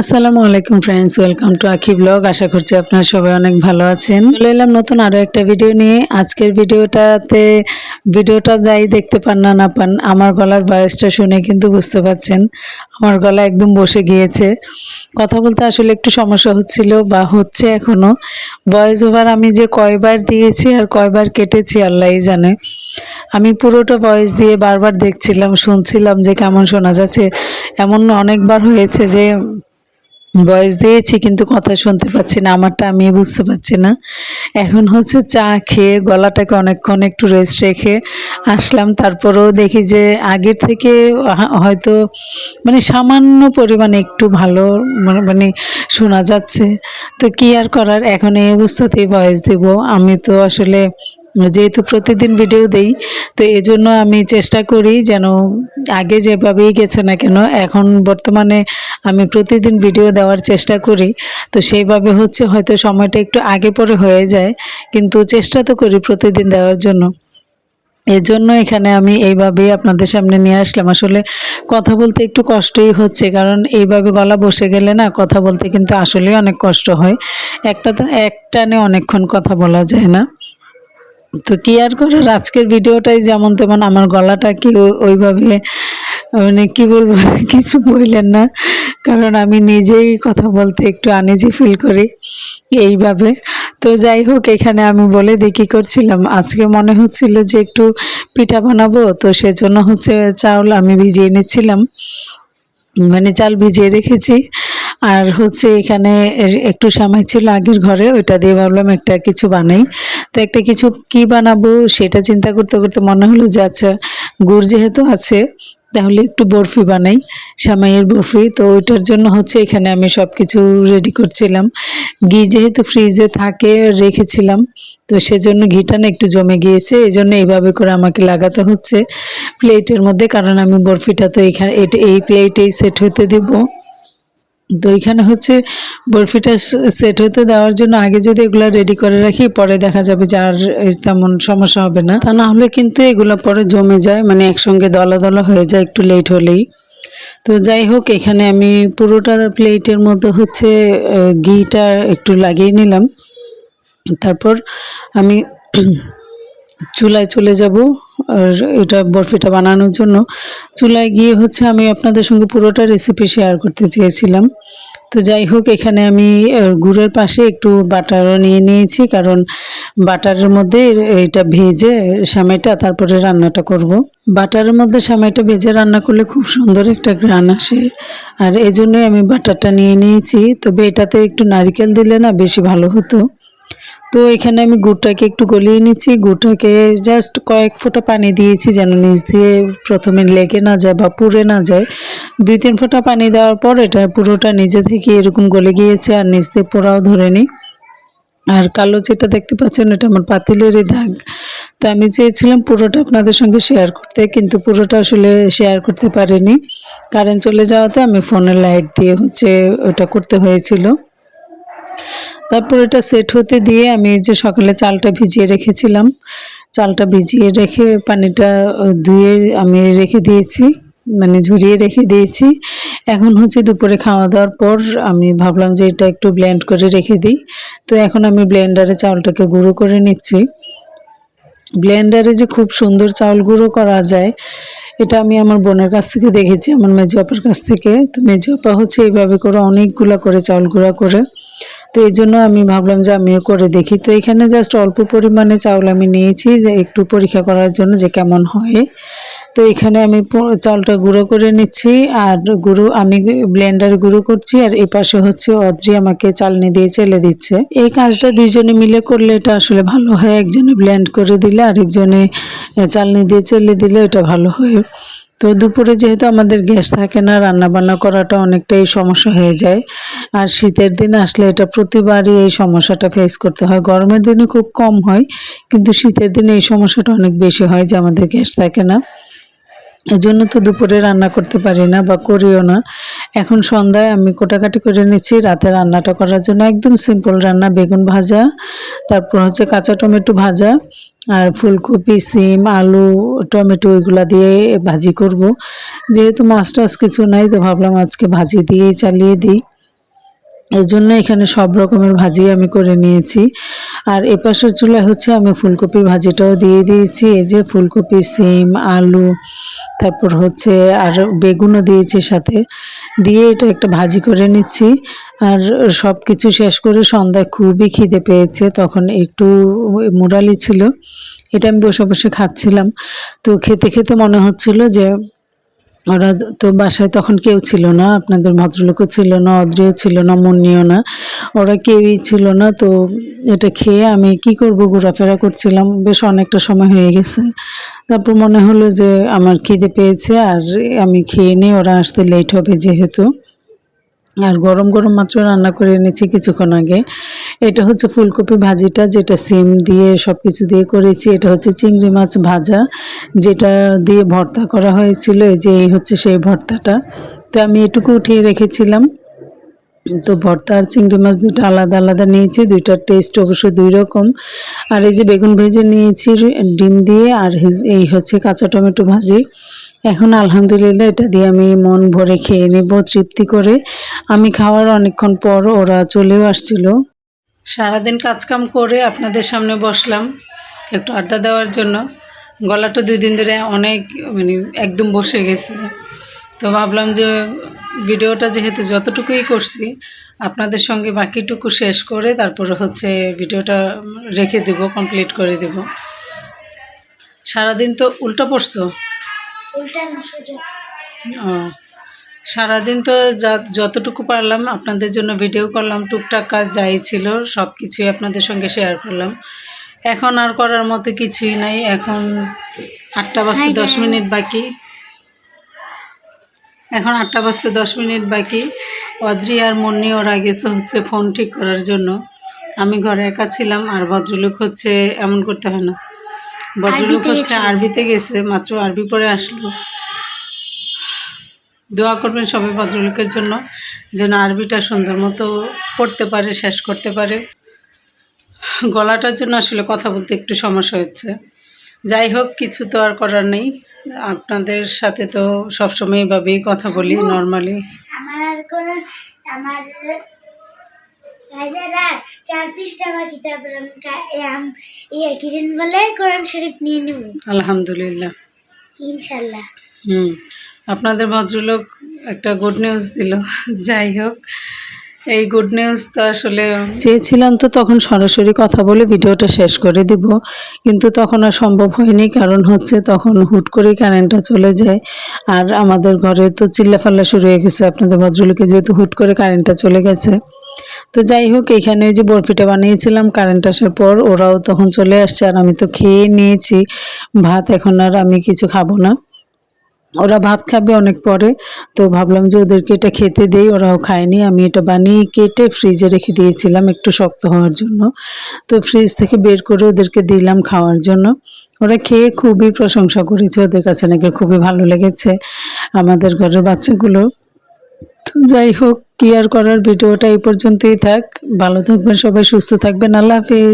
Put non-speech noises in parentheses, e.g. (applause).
আসসালামু আলাইকুম friends welcome to Akhi blog আশা করছি আপনারা সবাই অনেক ভালো আছেন। চলে এলাম নতুন আরও একটা ভিডিও নিয়ে। আজকের ভিডিওটাতে ভিডিওটা যাই দেখতে পান না না পান, আমার গলার ভয়েসটা শুনে কিন্তু বুঝতে পারছেন। আমার গলা একদম বসে গিয়েছে। কথা বলতে আসলে একটু সমস্যা হচ্ছিল বা হচ্ছে এখনও ভয়েস ওভার আমি যে কয়বার দিয়েছি আর কয়বার কেটেছি, আল্লাহই জানে। আমি পুরোটা ভয়েস দিয়ে বারবার দেখছিলাম, শুনছিলাম যে কেমন শোনা যাচ্ছে। এমন অনেকবার হয়েছে যে ভয়েস দিয়েছি কিন্তু কথা শুনতে পাচ্ছি না, আমারটা আমি বুঝতে পারছি না। এখন হচ্ছে চা খেয়ে গলাটাকে অনেকক্ষণ একটু রেস্ট রেখে আসলাম, তারপরেও দেখি যে আগের থেকে হয়তো মানে সামান্য পরিমাণে একটু ভালো মানে শোনা যাচ্ছে। তো কি আর করার, এখন এই অবস্থাতেই ভয়েস দেব। আমি তো আসলে যেহেতু প্রতিদিন ভিডিও দেই, তো এই জন্য আমি চেষ্টা করি যেন আগে যেভাবেই গেছে না কেন, এখন বর্তমানে আমি প্রতিদিন ভিডিও দেওয়ার চেষ্টা করি। তো সেইভাবে হচ্ছে হয়তো সময়টা একটু আগে পরে হয়ে যায়, কিন্তু চেষ্টা তো করি প্রতিদিন দেওয়ার জন্য। এর জন্য এখানে আমি এইভাবেই আপনাদের সামনে নিয়ে আসলাম। আসলে কথা বলতে একটু কষ্টই হচ্ছে, কারণ এইভাবে গলা বসে গেলে না কথা বলতে কিন্তু আসলেই অনেক কষ্ট হয়। একটা একটানে অনেকক্ষণ কথা বলা যায় না। তো কি আর করার আজকের ভিডিওটাই যেমন তেমন আমার গলাটা কি ওইভাবে মানে কি বলব, (laughs) কিছু বললেন না। কারণ আমি নিজেই কথা বলতে একটু আনিজি ফিল করি এইভাবে। তো যাই হোক, এখানে আমি বলে কী করছিলাম। আজকে মনে হচ্ছিল যে একটু পিঠা বানাবো, তো সেজন্য হচ্ছে চাউল আমি ভিজিয়ে নিচ্ছিলাম। মানে চাল ভিজিয়ে রেখেছি। আর হচ্ছে এখানে একটু সামাই ছিল আগের ঘরে, ওইটা দিয়ে ভাবলাম একটা কিছু বানাই। তো একটা কিছু কি বানাবো সেটা চিন্তা করতে করতে মনে হলো যে আচ্ছা গুড় যেহেতু আছে, তাহলে একটু বরফি বানাই, সামাইয়ের বরফি। তো ওইটার জন্য হচ্ছে এখানে আমি সব কিছু রেডি করছিলাম। ঘি যেহেতু ফ্রিজে থাকে, রেখেছিলাম। তো সেজন্য ঘিটা না একটু জমে গিয়েছে এই জন্য এইভাবে করে আমাকে লাগাতে হচ্ছে প্লেটের মধ্যে। কারণ আমি বরফিটা তো এখানে, এই প্লেটেই সেট হতে দেবো। তো এখানে হচ্ছে বরফিটা সেট হতে দেওয়ার জন্য আগে যদি এগুলো রেডি করে রাখি, পরে দেখা যাবে যে আর তেমন সমস্যা হবে না। তা না হলে কিন্তু এগুলো পরে জমে যায় মানে একসঙ্গে দলা দলা হয়ে যায় একটু লেট হলেই। তো যাই হোক, এখানে আমি পুরোটা প্লেটের মধ্যে হচ্ছে ঘিটা একটু লাগিয়ে নিলাম। তারপর আমি (clears throat) চুলায় চলে যাব। এটা বরফিটা বানানোর জন্য। চুলায় গিয়ে হচ্ছে আমি আপনাদের সঙ্গে পুরোটা রেসিপি শেয়ার করতে চেয়েছিলাম। তো যাই হোক, এখানে আমি গুড়ের পাশে একটু বাটারও নিয়ে নিয়েছি, কারণ বাটারের মধ্যে এটা ভেজে সামাইটা, তারপরে রান্নাটা করব। বাটারের মধ্যে সামাইটা ভেজে রান্না করলে খুব সুন্দর একটা গ্রান আসে। আর এই জন্যই আমি বাটারটা নিয়ে নিয়েছি। তবে এটাতে একটু নারকেল দিলে না বেশি ভালো হতো। তো এখানে আমি গুড়টাকে একটু গলিয়ে নিচ্ছি। গুড়টাকে জাস্ট কয়েক ফোঁটা পানি দিয়েছি যেন নিচ দিয়ে প্রথমে লেগে না যায় বা পুড়ে না যায়। দুই, তিন ফোঁটা পানি দেওয়ার পর এটা পুরোটা নিজে থেকে এরকম গলে গিয়েছে আর নিচ দিয়ে পোড়াও ধরেনি। আর কালো যেটা দেখতে পাচ্ছেন এটা আমার পাতিলেরই দাগ। তো আমি চেয়েছিলাম পুরোটা আপনাদের সঙ্গে শেয়ার করতে, কিন্তু পুরোটা আসলে শেয়ার করতে পারিনি। কারেন্ট চলে যাওয়াতে আমি ফোনের লাইট দিয়ে হচ্ছে ওটা করতে হয়েছিল। তারপর এটা সেট হতে দিয়ে আমি যে সকালে চালটা ভিজিয়ে রেখেছিলাম। চালটা ভিজিয়ে রেখে পানিটা ধুয়ে আমি রেখে দিয়েছি মানে ঝরিয়ে রেখে দিয়েছি। এখন হচ্ছে দুপুরে খাওয়া দাওয়ার পর আমি ভাবলাম যে এটা একটু ব্লেন্ড করে রেখে দিই। তো এখন আমি ব্লেন্ডারে চাউলটাকে গুঁড়ো করে নিচ্ছি। ব্লেন্ডারে যে খুব সুন্দর চাউল গুঁড়ো করা যায়, এটা আমি আমার বোনের কাছ থেকে দেখেছি, আমার মেজো আপার কাছ থেকে। তো মেজো আপা হচ্ছে এইভাবে করে অনেকগুলো করে চাউল গুঁড়া করে। তো এই জন্য আমি ভাবলাম যে আমিও করে দেখি। তো এখানে জাস্ট অল্প পরিমাণে চাউল আমি নিয়েছি যে একটু পরীক্ষা করার জন্য যে কেমন হয়। তো এখানে আমি চালটা গুঁড়ো করে নিচ্ছি আর গুঁড়ো, আমি ব্লেন্ডারে গুঁড়ো করছি আর এই পাশে হচ্ছে অদ্রি আমাকে চালনি দিয়ে চেলে দিচ্ছে। এই কাজটা দুইজনে মিলে করলে এটা আসলে ভালো হয়। একজনে ব্লেন্ড করে দিলে আরেকজনে চালনি দিয়ে চেলে দিলে এটা ভালো হয়। তো দুপুরে যেহেতু আমাদের গ্যাস থাকে না রান্না বান্না করাটা অনেকটাই সমস্যা হয়ে যায়। আর শীতের দিন আসলে এটা প্রতিবারই এই সমস্যাটা ফেস করতে হয়। গরমের দিনে খুব কম হয়, কিন্তু শীতের দিনে এই সমস্যাটা অনেক বেশি হয় যে আমাদের গ্যাস থাকে না। এজন্য তো দুপুরে রান্না করতে পারি না বা করিও না। এখন সন্ধ্যায় আমি কোটাকাটি করে নিচ্ছি, রাতে রান্নাটা করার জন্য একদম সিম্পল রান্না, বেগুন ভাজা, তারপর হচ্ছে কাঁচা টমেটো ভাজা, আর ফুলকপি, সিম, আলু, টমেটো এগুলা দিয়ে ভাজি করব। যেহেতু মাছ টাছ কিছু নাই, তো ভাবলাম আজকে ভাজি দিয়েই চালিয়ে দিই। এই জন্য এখানে সব রকমের ভাজি আমি করে নিয়েছি। আর এপাশের চুলায় হচ্ছে আমি ফুলকপির ভাজিটাও দিয়ে দিয়েছি। এই যে ফুলকপি, সিম, আলু, তারপর হচ্ছে আর বেগুনও দিয়েছি সাথে। দিয়ে এটা একটা ভাজি করে নিচ্ছি। আর সব কিছু শেষ করে সন্ধ্যায় খুবই খিদে পেয়েছে, তখন একটু মুরালি ছিল। এটা আমি বসে বসে খাচ্ছিলাম। তো খেতে খেতে মনে হচ্ছিল যে ওরা তো বাসায় তখন কেউ ছিল না, আপনাদের ভদ্রলোকও ছিল না, অদ্রিও ছিল না, মুন্নিও না, ওরা কেউই ছিল না। তো এটা খেয়ে আমি কি করব, ঘোরাফেরা করছিলাম, বেশ অনেকটা সময় হয়ে গেছে। তারপর মনে হলো যে আমার খিদে পেয়েছে, আর আমি খেয়ে নিই ওরা আসতে লেট হবে যেহেতু। আর গরম গরম মাত্র রান্না করে এনেছি কিছুক্ষণ আগে। এটা হচ্ছে ফুলকপি ভাজিটা, যেটা সিম দিয়ে সব কিছু দিয়ে করেছি। এটা হচ্ছে চিংড়ি মাছ ভাজা, যেটা দিয়ে ভর্তা করা হয়েছিল। এই যে এই হচ্ছে সেই ভর্তাটা। তো আমি এটুকু উঠিয়ে রেখেছিলাম। তো ভর্তা আর চিংড়ি মাছ দুটো আলাদা আলাদা নিয়েছি দুইটার টেস্ট অবশ্য দুই রকম। আর এই যে বেগুন ভেজে নিয়েছি ডিম দিয়ে, আর এই হচ্ছে কাঁচা টমেটো ভাজি। এখন আলহামদুলিল্লাহ এটা দিয়ে আমি মন ভরে খেয়ে নেব, তৃপ্তি করে। আমি খাওয়ার অনেকক্ষণ পর ওরা চলেও আসছিল। সারাদিন কাজকাম করে আপনাদের সামনে বসলাম একটু আড্ডা দেওয়ার জন্য। গলাটা দুই দিন ধরে অনেক মানে একদম বসে গেছে। তো ভাবলাম যে ভিডিওটা যেহেতু যতটুকুই করছি, আপনাদের সঙ্গে বাকিটুকু শেষ করে তারপরে হচ্ছে ভিডিওটা রেখে দেব কমপ্লিট করে দেব। সারাদিন তো উল্টা পড়ছো। ও সারাদিন তো যা যতটুকু পারলাম আপনাদের জন্য ভিডিও করলাম টুকটাক কাজ যাই ছিল সব কিছুই আপনাদের সঙ্গে শেয়ার করলাম। এখন আর করার মতো কিছুই নাই এখন আটটা বাজতে দশ. মিনিট বাকি। এখন আটটা বাজতে দশ মিনিট বাকি। অদ্রি আর মুন্নি ওরা গেছে হচ্ছে ফোন ঠিক করার জন্য। আমি ঘরে একা ছিলাম আর ভদ্রলোক হচ্ছে এমন করতে হয় না। ভদ্রলোক হচ্ছে আরবিতে গেছে মাত্র আরবি পড়ে আসলো। দোয়া করবেন সবাই ভদ্রলোকের জন্য যেন আরবিটা সুন্দর মতো পড়তে পারে শেষ করতে পারে। গলাটার জন্য আসলে কথা বলতে একটু সমস্যা হচ্ছে। যাই হোক কিছু তো আর করার নেই। আপনাদের সাথে তো সবসময় এভাবেই কথা বলি নর্মালি। আমার আর কোন চার পৃষ্ঠা বাকি তারপর আমি কা- এ আম- ইয়ে কিরেন বলে? কোরআন শরীফ নিয়ে নেব। আলহামদুলিল্লাহ। ইনশাল্লাহ। হুম আপনাদের ভদ্রলোক একটা গুড নিউজ দিল। যাই হোক এই গুড নিউজ তো আসলে চেয়েছিলাম তো তখন সরাসরি কথা বলে ভিডিওটা শেষ করে দিব কিন্তু তখন আর সম্ভব হয়নি কারণ হচ্ছে তখন হুট করেই কারেন্টটা চলে যায়। আর আমাদের ঘরে তো চিল্লাফাল্লা শুরু হয়ে গেছে আপনাদের ভদ্রলোকে যেহেতু হুট করে কারেন্টটা চলে গেছে। তো যাই হোক, এখানে যে বরফিটা বানিয়েছিলাম কারেন্ট আসার পর ওরাও তখন চলে আসছে আর আমি তো খেয়ে নিয়েছি। ভাত এখন আর আমি কিছু খাব না। ওরা ভাত খাবে অনেক পরে, তো ভাবলাম যে ওদেরকে এটা খেতে দেই, ওরাও খায়নি। আমি এটা বানিয়ে কেটে ফ্রিজে রেখে দিয়েছিলাম একটু শক্ত হওয়ার জন্য। তো ফ্রিজ থেকে বের করে ওদেরকে দিলাম খাওয়ার জন্য। ওরা খেয়ে খুবই প্রশংসা করেছে, ওদের কাছে নাকি খুবই ভালো লেগেছে, আমাদের ঘরের বাচ্চাগুলো। তো যাই হোক কি আর করার ভিডিওটা এই পর্যন্তই থাক। ভালো থাকবেন সবাই সুস্থ থাকবেন। আল্লাহ হাফিজ।